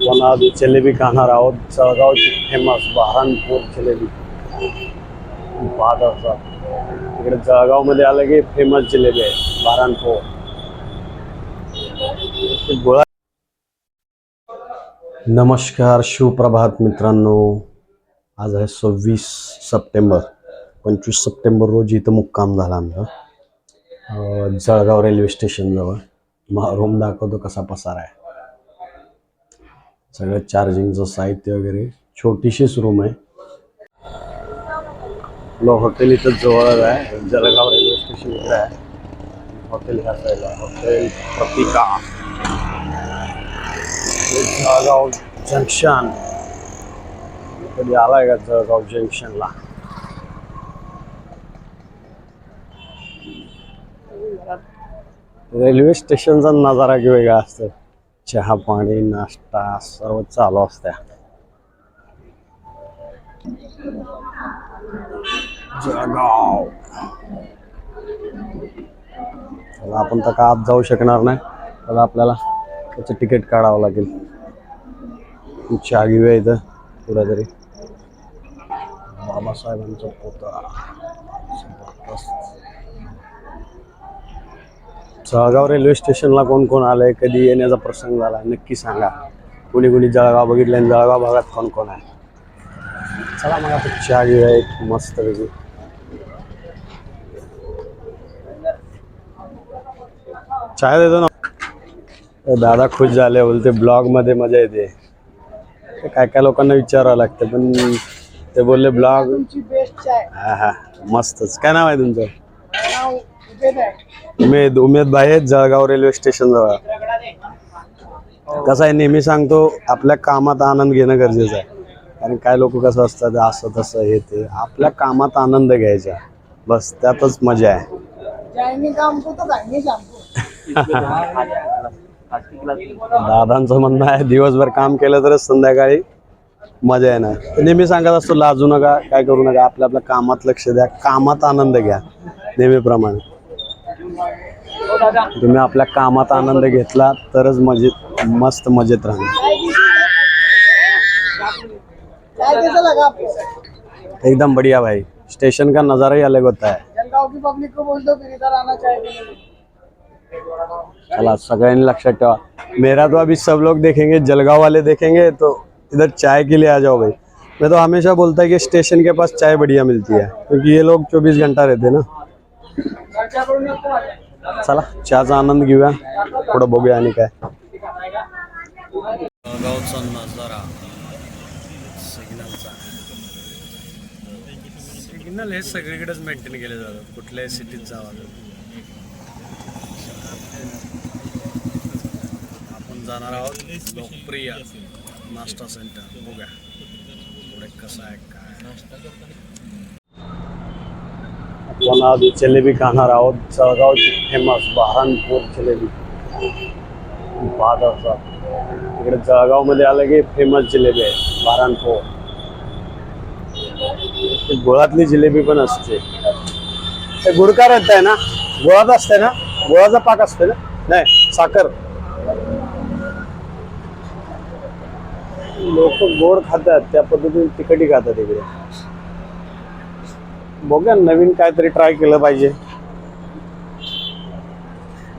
आपण आज जिलेबी खाणार आहोत. जळगावची फेमस बहारणपूर जिलेबी. पाहत असा इकडे जळगावमध्ये आलं की फेमस जिलेबी आहे. बहारनपूर गोळा नमस्कार शिवप्रभात मित्रांनो. आज आहे सव्वीस सप्टेंबर. पंचवीस सप्टेंबर रोजी इथं मुक्काम झाला आमचा. जळगाव रेल्वे स्टेशनजवळ. मा रूम दाखवतो कसा पसारा आहे. सगळं चार्जिंगचं साहित्य वगैरे. छोटीशीच रूम आहे. आपलं हॉटेल इथं जवळच आहे. जळगाव रेल्वे स्टेशन इथं आहे. हॉटेल ह्या साईडला हॉटेल प्रतिका जळगाव जंक्शन कधी आलाय का जळगाव जंक्शनला रेल्वे स्टेशनचा नजारा वेगळा असतो. चहा पाणी नाश्ता सर्व चालू असत्या. जळगाव. आपण तर का आत जाऊ शकणार नाही? तर आपल्याला त्याचं तिकीट काढावं लागेल. चहा घेऊया इथं कुठेतरी बाबासाहेबांचा पुतळा जळगाव रेल्वे स्टेशनला कोण कोण आलंय कधी येण्याचा प्रसंग झाला नक्की सांगा. कोणी कोणी जळगाव बघितलं आणि जळगाव भागात कोण कोण आहे? चला मग आता चहा घेऊया एक मस्त पैकी. चहा देतो ना. दादा खुश झाले बोलते ब्लॉगमध्ये मजा येते. काय काय लोकांना विचारावं लागतं पण ते बोलले ब्लॉग हा हा मस्तच. काय नाव आहे तुमचं? उमेद उमेद भाई आहेत जळगाव रेल्वे स्टेशन जवळ. कसं आहे नेहमी सांगतो आपल्या कामात आनंद घेणं गरजेचं आहे. कारण काय लोक कसं असतात असं तसं हे ते. आपल्या कामात आनंद घ्यायचा. बस त्यातच मजा आहे. दादांचं म्हणणं आहे दिवसभर काम केलं तरच संध्याकाळी मजा येणार. नेहमी सांगत असतो लाजू नका काय करू नका. आपल्या आपल्या कामात लक्ष द्या. कामात आनंद घ्या नेहमीप्रमाणे. तुम्ही आपल्या कामात आनंद तरच मजेत, मस्त लगा आपको एकदम बढ़िया भाई. स्टेशन का नज़ारा ही अलग होता है। चला लक्षात ठेवा. मेरा तो अभी सब लोग देखेंगे, जलगांव वाले देखेंगे तो इधर चाय के लिए आ जाओ भाई. मैं तो हमेशा बोलता है कि स्टेशन के पास चाय बढ़िया मिलती है, क्योंकि ये लोग चौबीस घंटा रहते हैं ना. चला चहाचा आनंद घेऊया. थोडं बघूया आणि काय. गावचा नजारा. सिग्नलचा. सिग्नल हे सगळीकडेच मेंटेन केले जातात. कुठल्याही सिटीत जावं आपण जाणार आहोत लोकप्रिय नाश्ता सेंटर बघूया पुढे कसं आहे काय आपण आज जिलेबी खाणार आहोत. जळगावची फेमस बहारणपूर जिलेबी. पाहत असा इकडे जळगावमध्ये आलं की फेमस जिलेबी आहे बहारणपूर गुळातली जिलेबी पण असते. ते गुडका रहता आहे ना? गुळात असते ना? गुळाचा पाक असते ना? नाही साखर. लोक गोड खातात त्या पद्धतीने तिखटी खातात इकडे. बघूया नवीन काहीतरी ट्राय केलं पाहिजे.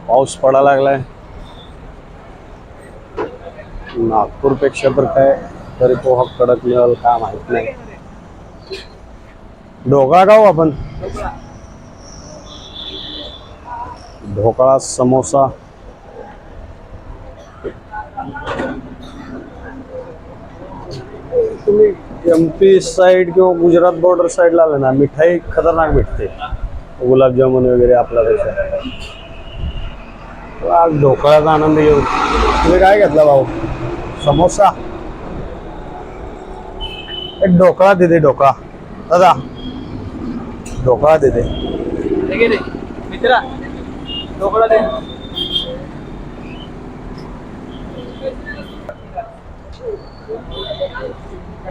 पाऊस पडा लागलाय. नागपूरपेक्षा तर काय तरी पोहा कडक मिळेल का माहीत नाही. ढोकळा खाऊ आपण. ढोकळा समोसा. तुम्ही एम पी साईड किंवा गुजरात बॉर्डर साईडला आलं ना मिठाई खतरनाक भेटते. गुलाबजामुन वगैरे आपल्यापेक्षा. आज ढोकळ्याचा आनंद येऊ तुम्ही काय घेतला भाऊ? समोसा. एक ढोकळा देते ढोकळा. दादा. ढोकळा देते. ढोकळा दे.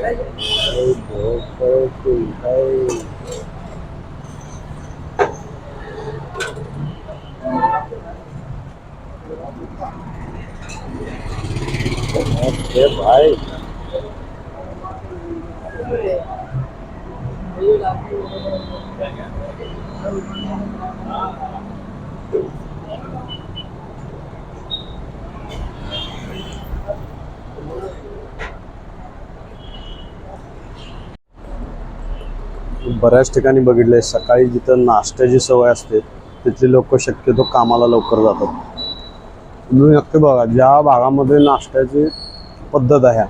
रे, मित्रा ढोकळा दे बऱ्याच ठिकाणी बघितले सकाळी जिथं नाश्त्याची सवय असते तिथली लोक शक्यतो कामाला लवकर जातात. तुम्ही नक्की बघा ज्या भागामध्ये नाश्त्याची पद्धत आहे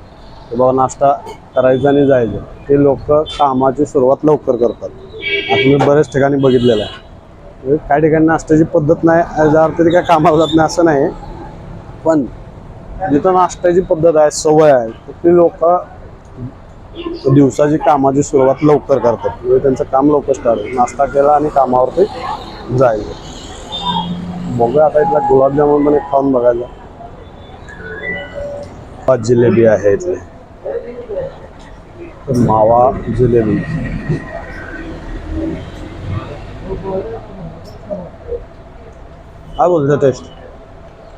ते बघा नाश्ता करायचा आणि जायचं ते लोक कामाची सुरुवात लवकर करतात. आता मी बऱ्याच ठिकाणी बघितलेलं आहे. म्हणजे काही ठिकाणी नाश्त्याची पद्धत नाही याचा अर्थ ते काय कामाला जात नाही असं नाही. पण जिथं नाश्त्याची पद्धत आहे सवय आहे तिथली ती लोक दिवसाची कामाची सुरुवात लवकर करतात. म्हणजे त्यांचं काम लवकर स्टार्ट नाश्ता केला आणि कामावरती जायचं. बघूया आता इथला गुलाबजामुन पण एक खाऊन बघायचा. हा जिलेबी आहे इथले. मावा जिलेबी. काय बोलतो टेस्ट?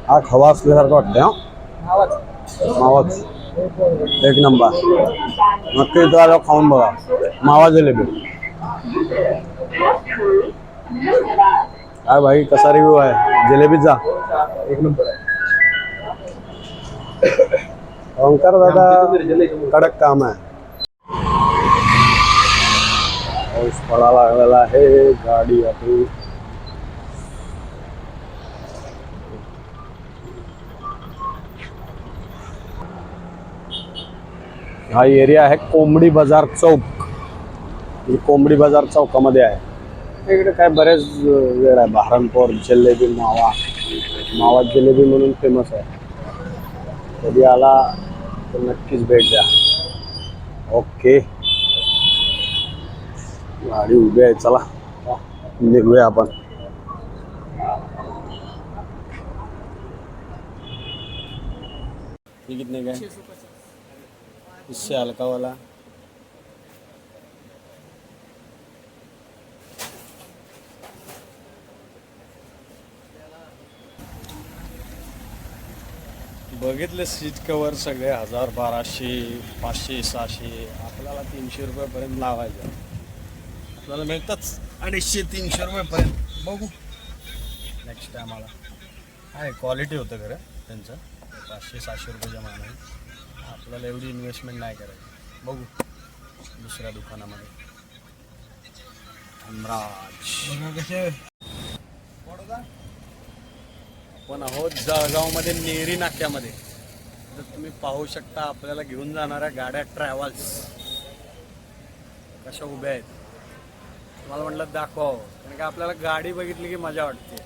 हा खवा असल्यासारखं वाटतं हा? मावाच. एक नंबर। नक्की इथं आल्यावर खाऊन बघा। मावा जिलेबी। काय भाई कसा रिव्ह्यू आहे? जिलेबीचा एक नंबर ओंकार दादा कडक काम आहे. पाऊस पडा लागलेला आहे गाडी आपली. हा एरिया आहे कोंबडी बाजार चौक. ही कोंबडी बाजार चौकामध्ये आहे. इकडे काय बरेच वेळ आहे. बहारणपूर जिलेबी मावा. मावा जिलेबी म्हणून फेमस आहे. कधी आला तर नक्कीच भेट द्या. ओके. गाडी उभी आहे. चला. निघूया आपण. तिकीट नाही काय? इससे हल्का वाला। बघितले सीट कवर सगळे हजार बाराशे पाचशे सहाशे आपल्याला तीनशे रुपयापर्यंत लावायचं. आपल्याला मिळतंच. अडीचशे तीनशे रुपयापर्यंत. बघू. नेक्स्ट टायमाला आहे क्वालिटी होतं खरं त्यांचं. पाचशे सहाशे रुपयाच्या मानाने. आपल्याला एवढी इन्व्हेस्टमेंट नाही करायची. बघू. दुसऱ्या दुकानामध्ये. धनराज. कसे आपण आहोत जळगावमध्ये नेरी नाक्यामध्ये. तर तुम्ही पाहू शकता आपल्याला घेऊन जाणाऱ्या गाड्या ट्रॅव्हल्स. कशा उभ्या आहेत. तुम्हाला म्हटलं दाखवावं. कारण का आपल्याला गाडी बघितली की मजा वाटते.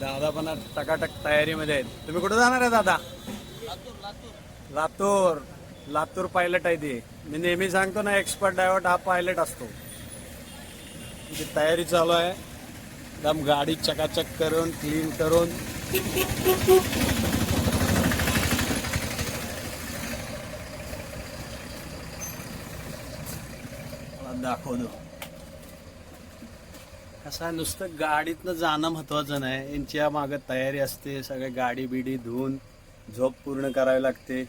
दादा पण टकाटक तयारीमध्ये आहेत. तुम्ही कुठं जाणार आहे दादा? लातूर लातूर पायलट आहे ते. मी नेहमी सांगतो ना एक्सपर्ट ड्रायव्हर हा पायलट असतो. ती तयारी चालू आहे. एकदम गाडी चकाचक करून क्लीन करून. दाखव दाखवतो कसं आहे नुसतं गाडीतनं जाणं महत्वाचं नाही. यांच्या मागं तयारी असते सगळे गाडी बिडी धुवून. झोप पूर्ण करावी लागते.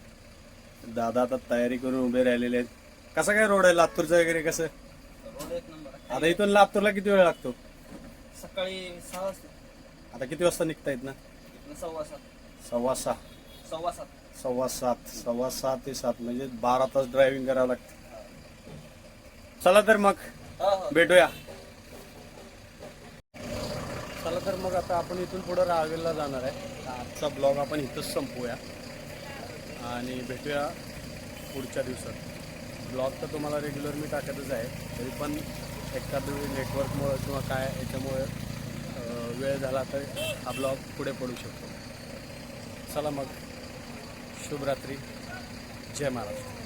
दादा आता तयारी करून उभे राहिलेले आहेत. कसं काय रोड आहे? लातूरचं वगैरे कसं? रोड एक नंबर आहे. आता इथून लातूरला किती वेळ लागतो? सकाळी सहा वाजता. आता किती वाजता निघता येत ना इथनं सव्वा सात. सव्वा सहा सव्वा सात. सव्वा सात. सव्वा सहा ते सात म्हणजे बारा तास ड्रायव्हिंग करावं लागते. चला तर मग. हो हो. भेटूया. चला तर मग आता आपण इथून पुढं रावेलला जाणार आहे. आजचा ब्लॉग आपण इथंच संपवूया आणि भेटूया पुढच्या दिवसात. ब्लॉग तर तुम्हाला रेग्युलर मी टाकतच आहे. तरी पण एखाद नेटवर्कमुळं किंवा काय याच्यामुळे वेळ झाला तर हा ब्लॉग पुढे पडू शकतो. चला मग. शुभरात्री. जय महाराष्ट्र.